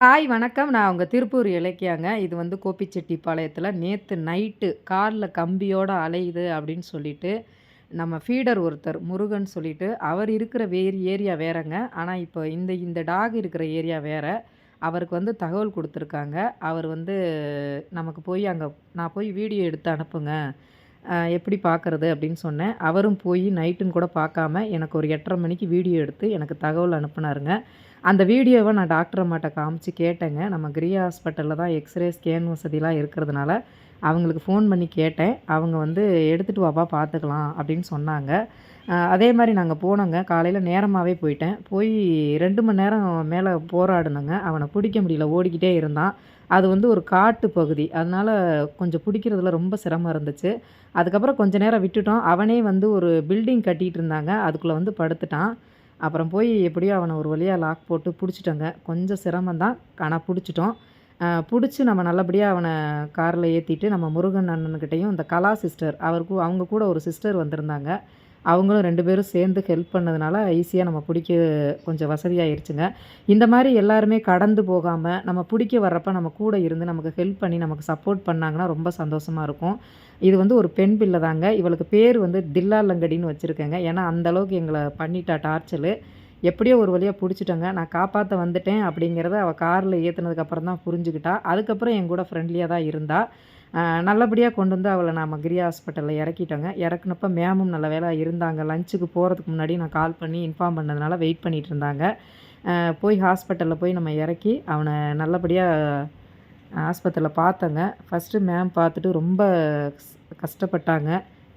Hi வணக்கம். நான் அவங்க திருப்பூர் இலக்கியாங்க. இது வந்து கோபிச்செட்டிப்பாளையத்தில் நேற்று நைட்டு காரில் கம்பியோடு அலையுது அப்படின்னு சொல்லிட்டு, நம்ம ஃபீடர் ஒருத்தர் முருகன் சொல்லிட்டு, அவர் இருக்கிற வேறு ஏரியா வேறங்க. ஆனால் இப்போ இந்த இந்த டாக் இருக்கிற ஏரியா வேறு அவருக்கு வந்து தகவல் கொடுத்துருக்காங்க அவர் வந்து நமக்கு போய் அங்கே நான் போய் வீடியோ எடுத்து அனுப்புங்க. எப்படி பார்க்குறது அப்படின்னு சொன்னேன். அவரும் போய் நைட்டுன்னு கூட பார்க்காம எனக்கு ஒரு 8:30 மணிக்கு வீடியோ எடுத்து எனக்கு தகவல் அனுப்புனாருங்க. அந்த வீடியோவை நான் டாக்டர் அம்மாட்ட காமிச்சு கேட்டேங்க. நம்ம கிரியா ஹாஸ்பிட்டலில் தான் எக்ஸ்ரே, ஸ்கேன் வசதிலாம் இருக்கிறதுனால, அவங்களுக்கு ஃபோன் பண்ணி கேட்டேன். அவங்க வந்து எடுத்துகிட்டு வாப்பா பார்த்துக்கலாம்" அப்படின்னு சொன்னாங்க. அதே மாதிரி நாங்கள் போனோங்க. காலையில் நேரமாகவே போயிட்டேன். போய் ரெண்டு மணி நேரம் மேலே போராடினோங்க அவனை பிடிக்க முடியல. ஓடிக்கிட்டே இருந்தான். அது வந்து ஒரு காட்டு பகுதி. அதனால் கொஞ்சம் பிடிக்கிறதுல ரொம்ப சிரமம் இருந்துச்சு. அதுக்கப்புறம் கொஞ்சம் நேரம் விட்டுட்டோம். அவனே வந்து ஒரு பில்டிங் கட்டிகிட்டு இருந்தாங்க. அதுக்குள்ளே வந்து படுத்துட்டான். அப்புறம் போய் எப்படியோ அவனை ஒரு வழியாக லாக் போட்டு புடிச்சுட்டோங்க. கொஞ்சம் சிரமம் தான். பிடிச்சிட்டோம் பிடிச்சி நம்ம நல்லபடியாக அவனை காரில் ஏற்றிட்டு நம்ம முருகன் அண்ணன்கிட்டையும் இந்த கலா சிஸ்டர் அவருக்கு அவங்க கூட ஒரு சிஸ்டர் வந்திருந்தாங்க. அவங்களும் ரெண்டு பேரும் சேர்ந்து ஹெல்ப் பண்ணதுனால ஈஸியாக நம்ம பிடிக்க கொஞ்சம் வசதியாகிருச்சுங்க இந்த மாதிரி எல்லாருமே கடந்து போகாமல் நம்ம பிடிக்க வர்றப்ப நம்ம கூட இருந்து நமக்கு ஹெல்ப் பண்ணி நமக்கு சப்போர்ட் பண்ணாங்கன்னா ரொம்ப சந்தோஷமாக இருக்கும். இது வந்து ஒரு பெண் பிள்ளை தாங்க. இவளுக்கு பேர் வந்து தில்லா லங்கடின்னு ஏன்னா அந்த அளவுக்கு பண்ணிட்டா டார்ச்சல் எப்படியோ ஒரு வழியாக பிடிச்சிட்டோங்க நான் காப்பாற்ற வந்துட்டேன் அப்படிங்கிறத அவள் காரில் ஏற்றுனதுக்கப்புறம் தான் புரிஞ்சுக்கிட்டா. அதுக்கப்புறம் என் கூட ஃப்ரெண்ட்லியாக தான் இருந்தாள் நல்லபடியாக கொண்டு வந்து அவளை நாம கிரி ஹாஸ்பிட்டலில் இறக்கிட்டோங்க. இறக்குனப்போ மேமும் நல்ல வேலை இருந்தாங்க. லஞ்சுக்கு போகிறதுக்கு முன்னாடி நான் கால் பண்ணி இன்ஃபார்ம் பண்ணதுனால வெயிட் பண்ணிட்டு இருந்தாங்க. போய் ஹாஸ்பிட்டலில் போய் நம்ம இறக்கி, அவனை நல்லபடியாக ஆஸ்பத்திரியில் பார்த்தோங்க. ஃபர்ஸ்ட்டு மேம் பார்த்துட்டு ரொம்ப கஷ்டப்பட்டாங்க.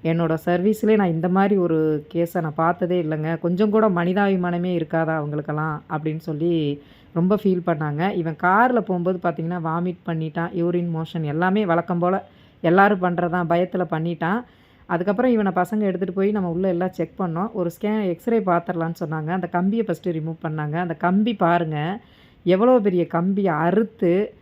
என்னோடய சர்வீஸ்லேயே நான் இந்த மாதிரி ஒரு கேஸை நான் பார்த்ததே இல்லைங்க கொஞ்சம் கூட மனிதாபிமானமே இருக்காதா அவங்களுக்கெல்லாம் அப்படின்னு சொல்லி ரொம்ப ஃபீல் பண்ணாங்க. இவன் காரில் போகும்போது பார்த்திங்கன்னா வாமிட் பண்ணிட்டான். யூரின் மோஷன் எல்லாமே வழக்கம் போல் எல்லோரும் பண்ணுறதான் தான். பண்ணிட்டான். அதுக்கப்புறம் இவனை பசங்க எடுத்துகிட்டு போய் நம்ம உள்ளே எல்லாம் செக் பண்ணோம். ஒரு ஸ்கேன் எக்ஸ்ரே பார்த்துடலான்னு சொன்னாங்க. அந்த கம்பியை ஃபஸ்ட்டு ரிமூவ் பண்ணாங்க. அந்த கம்பி பாருங்க, எவ்வளோ பெரிய கம்பியை அறுத்து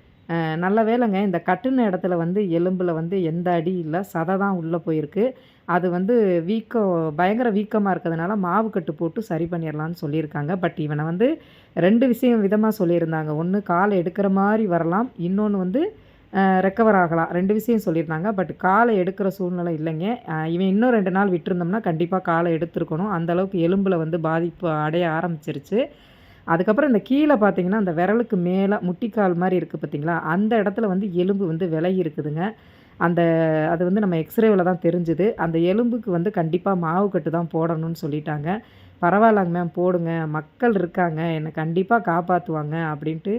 நல்ல வேளைங்க இந்த கட்டுன இடத்துல வந்து எலும்பில் வந்து எந்த அடி இல்லை சத தான் உள்ளே போயிருக்கு. அது வந்து வீக்கம் பயங்கர வீக்கமாக இருக்கிறதுனால மாவு கட்டு போட்டு சரி பண்ணிடலான்னு சொல்லியிருக்காங்க. பட் இவனை வந்து ரெண்டு விஷயம் விதமாக சொல்லியிருந்தாங்க. ஒன்று காலை எடுக்கிற மாதிரி வரலாம். இன்னொன்று வந்து ரெக்கவர் ஆகலாம். ரெண்டு விஷயம் சொல்லியிருந்தாங்க. பட் காலை எடுக்கிற சூழ்நிலை இல்லைங்க. இவன் இன்னும் ரெண்டு நாள் விட்டிருந்தோம்னா கண்டிப்பாக காலை எடுத்துருக்கணும் அந்த அளவுக்கு வந்து பாதிப்பு அடைய ஆரம்பிச்சிருச்சு. அதுக்கப்புறம் இந்த கீழே பார்த்தீங்கன்னா, அந்த விரலுக்கு மேலே முட்டிக்கால் மாதிரி இருக்குது பார்த்தீங்களா? அந்த இடத்துல வந்து எலும்பு வந்து விலகி இருக்குதுங்க. அந்த அது வந்து நம்ம எக்ஸ்ரேவில் தான் தெரிஞ்சுது. அந்த எலும்புக்கு வந்து கண்டிப்பாக மாவு கட்டு தான் போடணும்னு சொல்லிட்டாங்க. "பரவாயில்லங்க மேம் போடுங்க. மக்கள் இருக்காங்க. என்னை கண்டிப்பாக காப்பாற்றுவாங்க அப்படின்ட்டு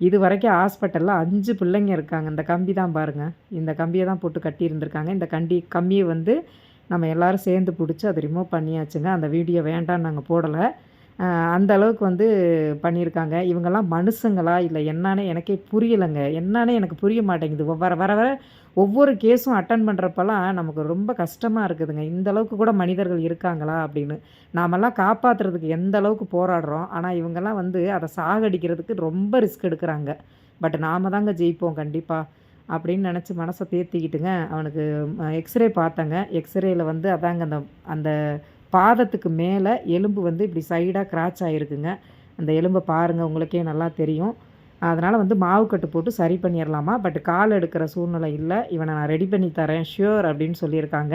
இது வரைக்கும் ஹாஸ்பிட்டலில் அஞ்சு பிள்ளைங்க இருக்காங்க. இந்த கம்பி தான் பாருங்கள் இந்த கம்பியை தான் போட்டு கட்டியிருந்திருக்காங்க. இந்த கண்டி கம்பியை வந்து நம்ம எல்லோரும் சேர்ந்து பிடிச்சி அதை ரிமூவ் பண்ணியாச்சுங்க. அந்த வீடியோ வேண்டாம்னு நாங்கள் போடலை அந்த அளவுக்கு வந்து பண்ணியிருக்காங்க. இவங்கெல்லாம் மனுஷங்களா இல்லை என்னான்னே எனக்கே புரியலைங்க என்னான்னே எனக்கு புரிய மாட்டேங்குது. வர வர வர ஒவ்வொரு கேஸும் அட்டன் பண்ணுறப்பெல்லாம் நமக்கு ரொம்ப கஷ்டமாக இருக்குதுங்க. இந்த அளவுக்கு கூட மனிதர்கள் இருக்காங்களா? அப்படின்னு. நாமெல்லாம் காப்பாற்றுறதுக்கு எந்த அளவுக்கு போராடுறோம். ஆனால் இவங்கெல்லாம் வந்து அதை சாகடிக்கிறதுக்கு ரொம்ப ரிஸ்க் எடுக்கிறாங்க பட் நாம தாங்க ஜெயிப்போம் கண்டிப்பாக அப்படின்னு நினச்சி மனசை தேத்திக்கிட்டுங்க, அவனுக்கு எக்ஸ்ரே பார்த்தேங்க. எக்ஸ்ரேயில் வந்து அதாங்க அந்த அந்த பாதத்துக்கு மேலே எலும்பு வந்து இப்படி சைடாக கிராச் ஆகிருக்குங்க அந்த எலும்பை பாருங்கள் உங்களுக்கே நல்லா தெரியும். அதனால் வந்து மாவு கட்டு போட்டு சரி பண்ணிடலாமா பட் கால் எடுக்கிற சூழ்நிலை இல்லை இவனை நான் ரெடி பண்ணி தரேன் ஷியோர் அப்படின்னு சொல்லியிருக்காங்க.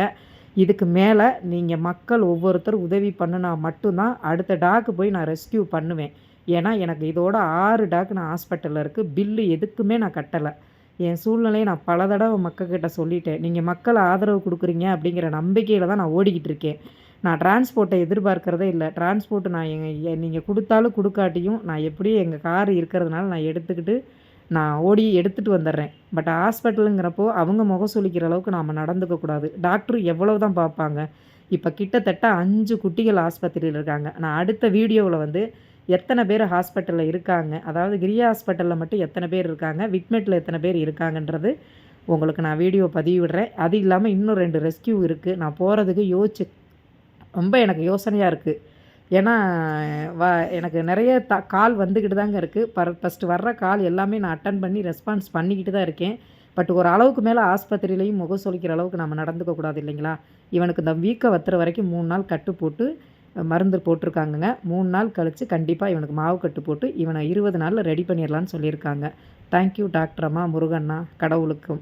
இதுக்கு மேலே நீங்கள் மக்கள் ஒவ்வொருத்தரும் உதவி பண்ணுனா மட்டும்தான் அடுத்த டாக்கு போய் நான் ரெஸ்க்யூ பண்ணுவேன். ஏன்னா எனக்கு இதோட ஆறு டாக் நான் ஹாஸ்பிட்டலில் இருக்குது பில்லு எதுக்குமே நான் கட்டலை என் சூழ்நிலையை நான் பல தடவை மக்கள்கிட்ட சொல்லிட்டேன். நீங்கள் மக்கள் ஆதரவு கொடுக்குறீங்க அப்படிங்கிற நம்பிக்கையில் தான் நான் ஓடிக்கிட்டு இருக்கேன். நான் டிரான்ஸ்போர்ட்டை எதிர்பார்க்கிறதே இல்லை டிரான்ஸ்போர்ட் நான் எங்கள் நீங்கள் கொடுத்தாலும் கொடுக்காட்டியும் நான் எப்படியும் எங்கள் கார் இருக்கிறதுனால நான் எடுத்துக்கிட்டு நான் ஓடி எடுத்துகிட்டு வந்துடுறேன் பட் ஹாஸ்பிட்டலுங்கிறப்போ அவங்க முகம் சுளிக்கிற அளவுக்கு நாம் நடந்துக்கக்கூடாது டாக்டர் எவ்வளோ தான் பார்ப்பாங்க. இப்போ கிட்டத்தட்ட அஞ்சு குட்டிகள் ஆஸ்பத்திரியில் இருக்காங்க. நான் அடுத்த வீடியோவில் வந்து எத்தனை பேர் ஹாஸ்பிட்டலில் இருக்காங்க, அதாவது கிரியா ஹாஸ்பிட்டலில் மட்டும் எத்தனை பேர் இருக்காங்க, விட்மெட்டில் எத்தனை பேர் இருக்காங்கன்றது உங்களுக்கு நான் வீடியோ பதிவிடுறேன். அது இல்லாமல் இன்னும் ரெண்டு ரெஸ்க்யூ இருக்குது நான் போகிறதுக்கு யோசிச்சு ரொம்ப எனக்கு யோசனையாக இருக்குது ஏன்னா வ எனக்கு நிறைய த கால் வந்துக்கிட்டு தாங்க இருக்குது பர் ஃபர்ஸ்ட்டு வர்ற கால் எல்லாமே நான் அட்டன் பண்ணி ரெஸ்பான்ஸ் பண்ணிக்கிட்டு தான் இருக்கேன். பட் ஒரு அளவுக்கு மேலே ஆஸ்பத்திரியிலையும் முகம் சொலிக்கிற அளவுக்கு நம்ம நடந்துக்க கூடாது இல்லைங்களா? இவனுக்கு இந்த வீக்கம் வத்துற வரைக்கும் மூணு நாள் கட்டு போட்டு மருந்து போட்டிருக்காங்கங்க. மூணு நாள் கழித்து கண்டிப்பாக இவனுக்கு மாவு கட்டு போட்டு இவனை இருபது நாளில் ரெடி பண்ணிடலான்னு சொல்லியிருக்காங்க. தேங்க்யூ டாக்டர் அம்மா முருகண்ணா கடவுளுக்கும்.